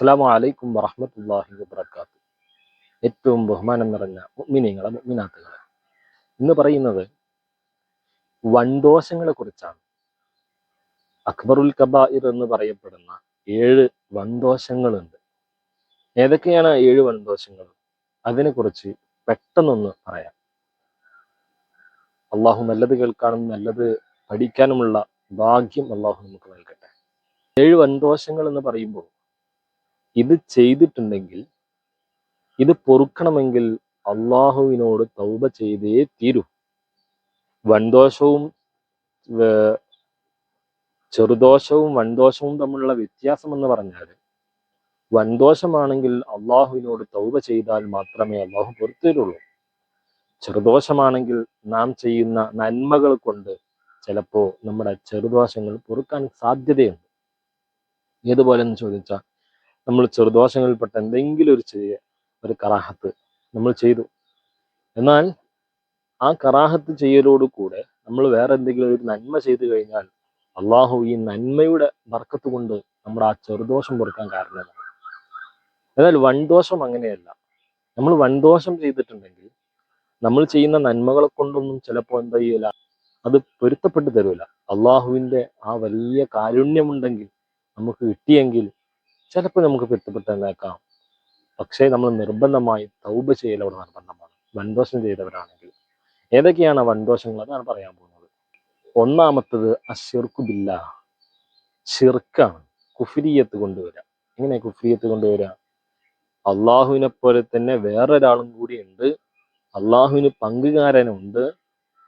അസ്സാം വലൈക്കും വറഹമത്തല്ലാഹി വബർക്കാത്തു ഏറ്റവും ബഹുമാനം നിറഞ്ഞ മുഅ്മിനീങ്ങളെ മുഅ്മിനാത്തുകളെ. ഇന്ന് പറയുന്നത് വൻദോഷങ്ങളെ കുറിച്ചാണ്. അക്ബറുൽ കബായിർ എന്ന് പറയപ്പെടുന്ന ഏഴ് വൻദോഷങ്ങളുണ്ട്. ഏതൊക്കെയാണ് ഏഴ് വൻദോഷങ്ങൾ? അതിനെക്കുറിച്ച് പെട്ടെന്നൊന്ന് പറയാം. അള്ളാഹു നല്ലത് കേൾക്കാനും നല്ലത് പഠിക്കാനുമുള്ള ഭാഗ്യം അള്ളാഹു നമുക്ക് നൽകട്ടെ. ഏഴ് വൻദോഷങ്ങൾ എന്ന് പറയുമ്പോൾ ഇത് ചെയ്തിട്ടുണ്ടെങ്കിൽ ഇത് പൊറുക്കണമെങ്കിൽ അള്ളാഹുവിനോട് തൗബ ചെയ്തേ തീരൂ. വൻദോഷവും ചെറുദോഷവും വൻദോഷവും തമ്മിലുള്ള വ്യത്യാസം എന്ന് പറഞ്ഞാൽ വൻദോഷമാണെങ്കിൽ അള്ളാഹുവിനോട് തൗബ ചെയ്താൽ മാത്രമേ അള്ളാഹു പുറത്തുവരുള്ളൂ ചെറുദോഷമാണെങ്കിൽ നാം ചെയ്യുന്ന നന്മകൾ കൊണ്ട് ചിലപ്പോ നമ്മുടെ ചെറുദോഷങ്ങൾ പൊറുക്കാൻ സാധ്യതയുണ്ട്. ഏതുപോലെ എന്ന് ചോദിച്ചാൽ നമ്മൾ ചെറുദോഷങ്ങളിൽപ്പെട്ട എന്തെങ്കിലും ഒരു ചെറിയ ഒരു കറാഹത്ത് നമ്മൾ ചെയ്തു. എന്നാൽ ആ കറാഹത്ത് ചെയ്യലോട് കൂടെ നമ്മൾ വേറെ എന്തെങ്കിലും ഒരു നന്മ ചെയ്തു കഴിഞ്ഞാൽ അള്ളാഹു ഈ നന്മയുടെ ബർക്കത്ത് കൊണ്ട് നമ്മുടെ ആ ചെറുദോഷം പൊറുക്കാൻ കാരണമാണ്. എന്നാൽ വൻദോഷം അങ്ങനെയല്ല. നമ്മൾ വൻദോഷം ചെയ്തിട്ടുണ്ടെങ്കിൽ നമ്മൾ ചെയ്യുന്ന നന്മകളെ കൊണ്ടൊന്നും ചിലപ്പോൾ എന്താ ചെയ്യില്ല അത് പൊരുത്തപ്പെട്ടു തരൂല. അള്ളാഹുവിന്റെ ആ വലിയ കാരുണ്യമുണ്ടെങ്കിൽ നമുക്ക് കിട്ടിയെങ്കിൽ ചിലപ്പോൾ നമുക്ക് പൊരുത്തപ്പെട്ടു തന്നേക്കാം പക്ഷേ നമ്മൾ നിർബന്ധമായി തൗബ ചെയ്യലോട് നിർബന്ധമാണ് വൻദോഷം ചെയ്തവരാണെങ്കിൽ. ഏതൊക്കെയാണ് വൻദോഷങ്ങൾ അതാണ് പറയാൻ പോകുന്നത്? ഒന്നാമത്തത് അഷിർക്കു ബില്ല ഷിർക്കാണ് കുഫിരിയത്ത് കൊണ്ടുവരിക എങ്ങനെ കുഫിരിയത്ത് കൊണ്ടുവരിക അള്ളാഹുവിനെ പോലെ തന്നെ വേറൊരാളും കൂടി ഉണ്ട് അള്ളാഹുവിന് പങ്കുകാരനുണ്ട്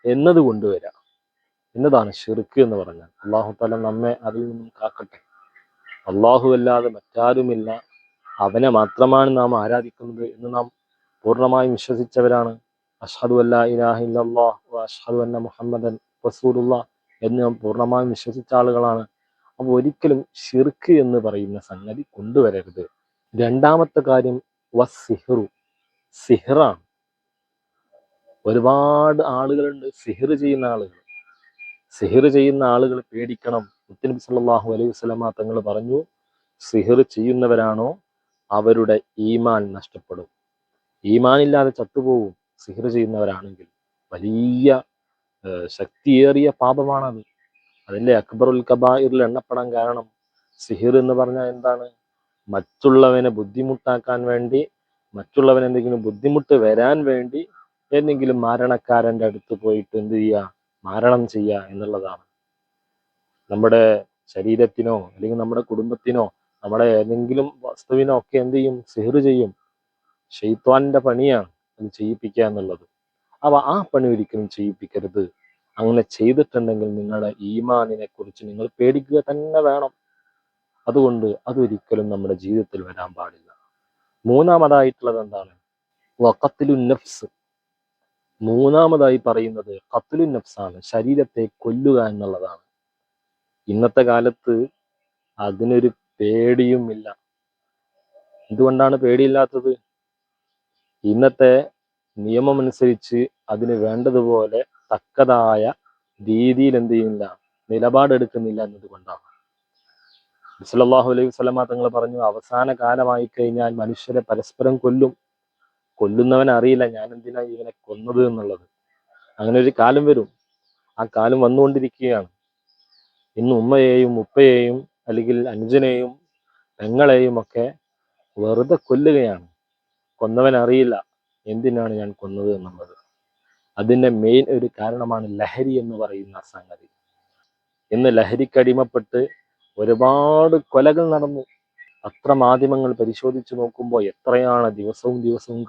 എന്നത് കൊണ്ടുവരാം. എന്നതാണ് ഷിർക്ക് എന്ന് പറഞ്ഞാൽ. അള്ളാഹു തല നമ്മെ അതിൽ നിന്നും കാക്കട്ടെ. അള്ളാഹു അല്ലാതെ മറ്റാരുമില്ല. അവനെ മാത്രമാണ് നാം ആരാധിക്കുന്നത് എന്ന് നാം പൂർണമായും വിശ്വസിച്ചവരാണ്. അഷ്ഹദു അല്ലാ ഇലാഹ ഇല്ലല്ലാഹ് അഷ്ഹദു അന്ന മുഹമ്മദൻ റസൂലുള്ള എന്ന് നാം പൂർണമായും വിശ്വസിച്ച ആളുകളാണ്. അപ്പോൾ ഒരിക്കലും ഷിർക്ക് എന്ന് പറയുന്ന സംഗതി കൊണ്ടുവരരുത്. രണ്ടാമത്തെ കാര്യം വസിഹ്റു സിഹ്റാണ്. ഒരുപാട് ആളുകളുണ്ട് സിഹിർ ചെയ്യുന്ന ആളുകൾ. സിഹിർ ചെയ്യുന്ന ആളുകൾ പേടിക്കണം. മുത്തനബി സല്ലല്ലാഹു അലൈഹി വസല്ലമ തങ്ങൾ പറഞ്ഞു സിഹർ ചെയ്യുന്നവരാണോ? അവരുടെ ഈമാൻ നഷ്ടപ്പെടും. ഈമാനില്ലാതെ ചത്തുപോകും സിഹർ ചെയ്യുന്നവരാണെങ്കിൽ വലിയ ശക്തിയേറിയ പാപമാണത്. അതിന്റെ അക്ബറുൽ കബായിറിൽ എണ്ണപ്പെടാൻ കാരണം സിഹിർ എന്ന് പറഞ്ഞാൽ എന്താണ്? മറ്റുള്ളവനെ ബുദ്ധിമുട്ടാക്കാൻ വേണ്ടി മറ്റുള്ളവൻ എന്തെങ്കിലും ബുദ്ധിമുട്ട് വരാൻ വേണ്ടി ഏതെങ്കിലും മരണക്കാരന്റെ അടുത്ത് പോയിട്ട് എന്ത് ചെയ്യുക? മാരണം ചെയ്യുക എന്നുള്ളതാണ്. നമ്മുടെ ശരീരത്തിനോ അല്ലെങ്കിൽ നമ്മുടെ കുടുംബത്തിനോ നമ്മുടെ ഏതെങ്കിലും വസ്തുവിനോ ഒക്കെ എന്ത് ചെയ്യും? സിഹിർ ചെയ്യും. ഷെയ്ത്വാന്റെ പണിയാണ് അത് ചെയ്യിപ്പിക്കുക എന്നുള്ളത്. അപ്പൊ ആ പണി ഒരിക്കലും ചെയ്യിപ്പിക്കരുത്. അങ്ങനെ ചെയ്തിട്ടുണ്ടെങ്കിൽ നിങ്ങളുടെ ഈമാനിനെ കുറിച്ച് നിങ്ങൾ പേടിക്കുക തന്നെ വേണം. അതുകൊണ്ട് അതൊരിക്കലും നമ്മുടെ ജീവിതത്തിൽ വരാൻ പാടില്ല. മൂന്നാമതായിട്ടുള്ളത് എന്താണ്? വക്കത്തിലു നഫ്സ്. മൂന്നാമതായി പറയുന്നത് കത്തിലു നഫ്സാണ്. ശരീരത്തെ കൊല്ലുക എന്നുള്ളതാണ്. ഇന്നത്തെ കാലത്ത് അതിനൊരു പേടിയുമില്ല. എന്തുകൊണ്ടാണ് പേടിയില്ലാത്തത്? ഇന്നത്തെ നിയമമനുസരിച്ച് അതിന് വേണ്ടതുപോലെ തക്കതായ രീതിയിൽ എന്ത് ചെയ്യുന്നില്ല നിലപാടെടുക്കുന്നില്ല എന്നതുകൊണ്ടാണ്. സല്ലല്ലാഹു അലൈഹി വസല്ലമ തങ്ങൾ പറഞ്ഞു അവസാന കാലമായി കഴിഞ്ഞാൽ മനുഷ്യരെ പരസ്പരം കൊല്ലും. കൊല്ലുന്നവൻ അറിയില്ല ഞാൻ എന്തിനാ ഇവനെ കൊന്നത് എന്നുള്ളത്. അങ്ങനെ ഒരു കാലം വരും. ആ കാലം വന്നുകൊണ്ടിരിക്കുകയാണ്. ഇന്ന് ഉമ്മയെയും ഉപ്പയെയും അല്ലെങ്കിൽ അനുജനെയും പെങ്ങളെയും ഒക്കെ വെറുതെ കൊല്ലുകയാണ്. കൊന്നവൻ അറിയില്ല എന്തിനാണ് ഞാൻ കൊന്നത് എന്നുള്ളത്. അതിന്റെ മെയിൻ ഒരു കാരണമാണ് ലഹരി എന്ന് പറയുന്ന സംഗതി. ഇന്ന് ലഹരിക്കടിമപ്പെട്ട് ഒരുപാട് കൊലകൾ നടന്നു. അത്ര മാധ്യമങ്ങൾ പരിശോധിച്ചു നോക്കുമ്പോൾ എത്രയാണ് ദിവസവും ദിവസവും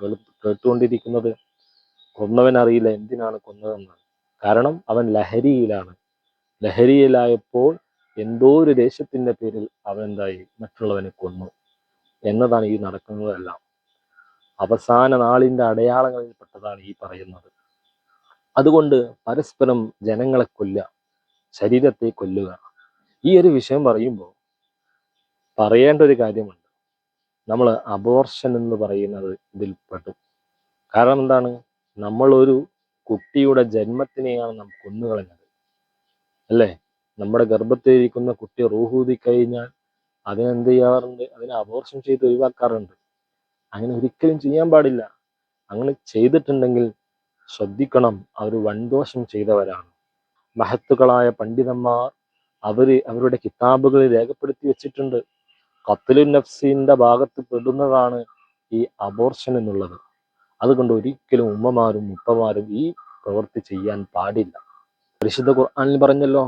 കേട്ടുകൊണ്ടിരിക്കുന്നത്. കൊന്നവൻ അറിയില്ല എന്തിനാണ് കൊന്നതെന്ന്. കാരണം അവൻ ലഹരിയിലാണ്. ലഹരിയിലായപ്പോൾ എന്തോ ഒരു ദേശത്തിന്റെ പേരിൽ അവൻ എന്തായി മറ്റുള്ളവനെ കൊന്നു എന്നതാണ് ഈ നടക്കുന്നതെല്ലാം. അവസാന നാളിന്റെ അടയാളങ്ങളിൽപ്പെട്ടതാണ് ഈ പറയുന്നത്. അതുകൊണ്ട് പരസ്പരം ജനങ്ങളെ കൊല്ലുക ശരീരത്തെ കൊല്ലുക. ഈ ഒരു വിഷയം പറയുമ്പോൾ പറയേണ്ട ഒരു കാര്യമുണ്ട്. നമ്മൾ അബോർഷൻ എന്ന് പറയുന്നത് ഇതിൽ പെട്ടു കാരണം എന്താണ്? നമ്മളൊരു കുട്ടിയുടെ ജന്മത്തിനെയാണ് നാം കൊന്നുകളഞ്ഞത്. അല്ലേ? നമ്മുടെ ഗർഭത്തിലിരിക്കുന്ന കുട്ടി റൂഹൂതി കഴിഞ്ഞാൽ അതിനെന്ത് ചെയ്യാറുണ്ട്? അതിനെ അബോർഷൻ ചെയ്ത് ഒഴിവാക്കാറുണ്ട്. അങ്ങനെ ഒരിക്കലും ചെയ്യാൻ പാടില്ല. അങ്ങനെ ചെയ്തിട്ടുണ്ടെങ്കിൽ ശ്രദ്ധിക്കണം. അവർ വൻദോഷം ചെയ്തവരാണ്. മഹത്തുക്കളായ പണ്ഡിതന്മാർ അവർ അവരുടെ കിതാബുകളിൽ രേഖപ്പെടുത്തി വെച്ചിട്ടുണ്ട്. കത്തലു നഫ്സിന്റെ ഭാഗത്ത് പെടുന്നതാണ് ഈ അബോർഷൻ എന്നുള്ളത്. അതുകൊണ്ട് ഒരിക്കലും ഉമ്മമാരും ഉപ്പമാരും ഈ പ്രവൃത്തി ചെയ്യാൻ പാടില്ല. പരിശുദ്ധ ഖുർആാനിൽ പറഞ്ഞല്ലോ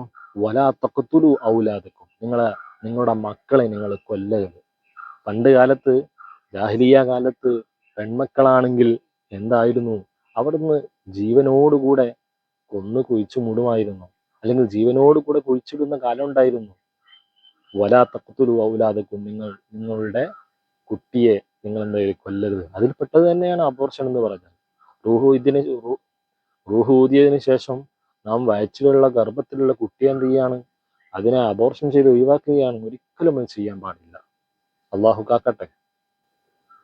വലാ തഖ്തുലു ഔലാദക്കും. നിങ്ങളെ നിങ്ങളുടെ മക്കളെ നിങ്ങൾ കൊല്ലരുത്. പണ്ട് കാലത്ത് ജാഹിലിയ കാലത്ത് പെൺമക്കളാണെങ്കിൽ എന്തായിരുന്നു? അവിടുന്ന് ജീവനോടുകൂടെ കൊന്നു കുഴിച്ചു മൂടുമായിരുന്നു. അല്ലെങ്കിൽ ജീവനോടുകൂടെ കുഴിച്ചിടുന്ന കാലം ഉണ്ടായിരുന്നു. വലാ തഖ്തുലു ഔലാദക്കും. നിങ്ങൾ നിങ്ങളുടെ കുട്ടിയെ നിങ്ങൾ എന്തായാലും കൊല്ലരുത്. അതിൽപ്പെട്ടത് തന്നെയാണ് അബോർഷൻ എന്ന് പറഞ്ഞത്. റൂഹു ഇതിന് റൂഹ് ഊതിയതിനു ശേഷം നാം വയറ്റിലുള്ള ഗർഭത്തിലുള്ള കുട്ടി എന്ത് ചെയ്യാണ്? അതിനെ അബോർഷൻ ചെയ്ത് ഒഴിവാക്കുകയാണ്. ഒരിക്കലും അത് ചെയ്യാൻ പാടില്ല. അള്ളാഹു കാക്കട്ടെ.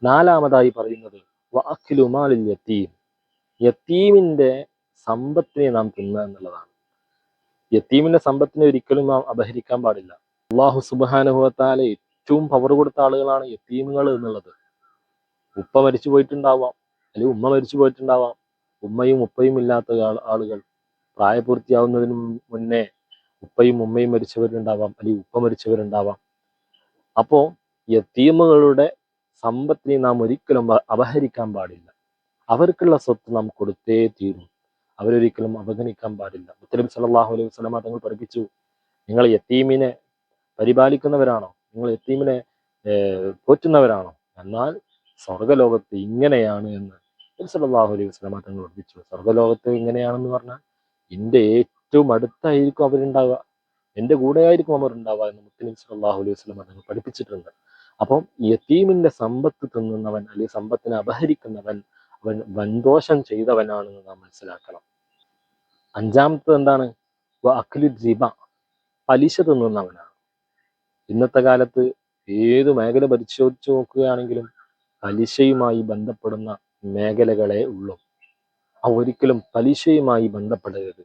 നാലാമതായി പറയുന്നത് വാക്കിലു മാലിൽ യത്തീം. യത്തീമിന്റെ സമ്പത്തിനെ നാം തിന്നുക എന്നുള്ളതാണ്. യത്തീമിന്റെ സമ്പത്തിനെ ഒരിക്കലും നാം അപഹരിക്കാൻ പാടില്ല. അള്ളാഹു സുബാനുഭവത്താലെ ഏറ്റവും പവർ കൊടുത്ത ആളുകളാണ് യത്തീമുകൾ എന്നുള്ളത്. ഉപ്പ മരിച്ചു പോയിട്ടുണ്ടാവാം. അല്ലെങ്കിൽ ഉമ്മ മരിച്ചു പോയിട്ടുണ്ടാവാം. ഉമ്മയും ഉപ്പയും ഇല്ലാത്ത ആളുകൾ. പ്രായപൂർത്തിയാവുന്നതിന് മുന്നേ ഉപ്പയും ഉമ്മയും മരിച്ചവരുണ്ടാവാം അല്ലെങ്കിൽ ഉപ്പ മരിച്ചവരുണ്ടാവാം. അപ്പോ യത്തീമുകളുടെ സമ്പത്തിനെ നാം ഒരിക്കലും അപഹരിക്കാൻ പാടില്ല. അവർക്കുള്ള സ്വത്ത് നാം കൊടുത്തേ തീരും. അവരൊരിക്കലും അവഗണിക്കാൻ പാടില്ല. മുത്തലബി സല്ലല്ലാഹു അലൈഹി വസല്ലമ തങ്ങൾ പഠിപ്പിച്ചു നിങ്ങൾ യത്തീമിനെ പരിപാലിക്കുന്നവരാണോ? നിങ്ങൾ യത്തീമിനെ പോറ്റുന്നവരാണോ? എന്നാൽ സ്വർഗലോകത്ത് ഇങ്ങനെയാണ് എന്ന് നബി സല്ലല്ലാഹു അലൈഹി വസല്ലമ തങ്ങൾ പഠിപ്പിച്ചു. സ്വർഗലോകത്ത് ഇങ്ങനെയാണെന്ന് പറഞ്ഞാൽ എന്റെ ഏറ്റവും അടുത്തായിരിക്കും അവരുണ്ടാവുക. എന്റെ കൂടെയായിരിക്കും അവർ ഉണ്ടാവുക എന്ന് മുത്തലിം സല്ലല്ലാഹു അലൈഹി വസ്ലം അദ്ദേഹം പഠിപ്പിച്ചിട്ടുണ്ട്. അപ്പം യത്തീമിന്റെ സമ്പത്ത് തിന്നുന്നവൻ അല്ലെങ്കിൽ സമ്പത്തിനെ അപഹരിക്കുന്നവൻ അവൻ വൻദോഷം ചെയ്തവനാണെന്ന് നാം മനസ്സിലാക്കണം. അഞ്ചാമത്തത് എന്താണ്? അഖിലു ജിബ പലിശ തിന്നുന്നവനാണ്. ഇന്നത്തെ കാലത്ത് ഏത് മേഖല പരിശോധിച്ച് നോക്കുകയാണെങ്കിലും പലിശയുമായി ബന്ധപ്പെടുന്ന മേഖലകളെ ഉള്ളൂ. ആ ഒരിക്കലും പലിശയുമായി ബന്ധപ്പെടരുത്.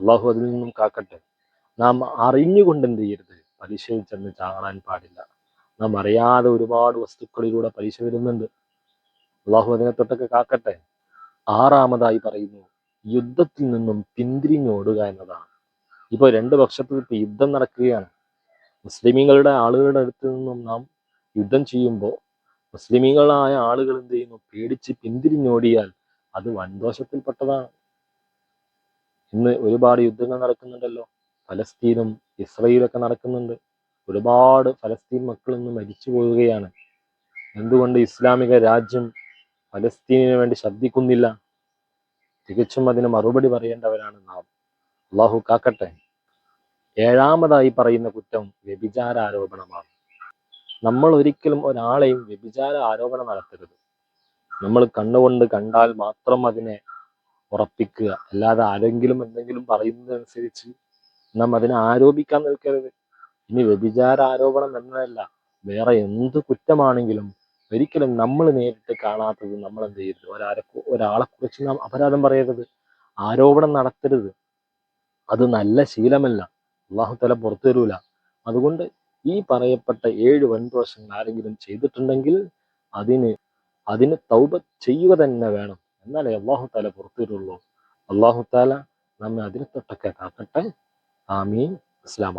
അള്ളാഹു അതിൽ നിന്നും കാക്കട്ടെ. നാം അറിഞ്ഞുകൊണ്ട് എന്ത് ചെയ്യരുത്? പലിശയിൽ ചെന്ന് ചാടാൻ പാടില്ല. നാം അറിയാതെ ഒരുപാട് വസ്തുക്കളിലൂടെ പലിശ വരുന്നുണ്ട്. അള്ളാഹു അതിനെ തൊട്ടൊക്കെ കാക്കട്ടെ. ആറാമതായി പറയുന്നു യുദ്ധത്തിൽ നിന്നും പിന്തിരിഞ്ഞോടുക എന്നതാണ്. ഇപ്പൊ രണ്ട് പക്ഷത്തിൽ ഇപ്പൊ യുദ്ധം നടക്കുകയാണ്. മുസ്ലിമീങ്ങളുടെ ആളുകളുടെ അടുത്ത് നിന്നും നാം യുദ്ധം ചെയ്യുമ്പോൾ മുസ്ലിമീങ്ങളായ ആളുകൾ എന്ത് ചെയ്യുന്നു? പേടിച്ച് പിന്തിരിഞ്ഞോടിയാൽ അത് വൻദോഷത്തിൽപ്പെട്ടതാണ്. ഇന്ന് ഒരുപാട് യുദ്ധങ്ങൾ നടക്കുന്നുണ്ടല്ലോ. ഫലസ്തീനും ഇസ്രയേലൊക്കെ നടക്കുന്നുണ്ട്. ഒരുപാട് ഫലസ്തീൻ മക്കൾ ഇന്ന് മരിച്ചു പോവുകയാണ്. എന്തുകൊണ്ട് ഇസ്ലാമിക രാജ്യം ഫലസ്തീനിന് വേണ്ടി ശബ്ദിക്കുന്നില്ല? തികച്ചും അതിന് മറുപടി പറയേണ്ടവരാണ് നാം. അള്ളാഹു കാക്കട്ടെ. ഏഴാമതായി പറയുന്ന കുറ്റം വ്യഭിചാര ആരോപണമാണ് നമ്മൾ ഒരിക്കലും ഒരാളെയും വ്യഭിചാര ആരോപണം നടത്തരുത്. നമ്മൾ കണ്ണുകൊണ്ട് കണ്ടാൽ മാത്രം അതിനെ ഉറപ്പിക്കുക. അല്ലാതെ ആരെങ്കിലും എന്തെങ്കിലും പറയുന്നതനുസരിച്ച് നാം അതിനെ ആരോപിക്കാൻ നിൽക്കരുത്. ഇനി വ്യഭിചാര ആരോപണം എന്നതല്ല വേറെ എന്ത് കുറ്റമാണെങ്കിലും ഒരിക്കലും നമ്മൾ നേരിട്ട് കാണാത്തത് നമ്മൾ എന്ത് ചെയ്യരുത്. ഒരാളെ ഒരാളെ കുറിച്ച് നാം അപരാധം പറയരുത്. ആരോപണം നടത്തരുത്. അത് നല്ല ശീലമല്ല. അള്ളാഹു തല പുറത്തു തരൂല. അതുകൊണ്ട് ഈ പറയപ്പെട്ട ഏഴ് വൻദോഷങ്ങൾ ആരെങ്കിലും ചെയ്തിട്ടുണ്ടെങ്കിൽ അതിന് അതിന് തൗബ ചെയ്യുക തന്നെ വേണം. എന്നാലേ അള്ളാഹു താല പുറത്തു തരുള്ളൂ അള്ളാഹു താല നമ്മെ അതിനെ തൊട്ടൊക്കെ കാക്കട്ടെ. ആമീൻ. അസ്ലാം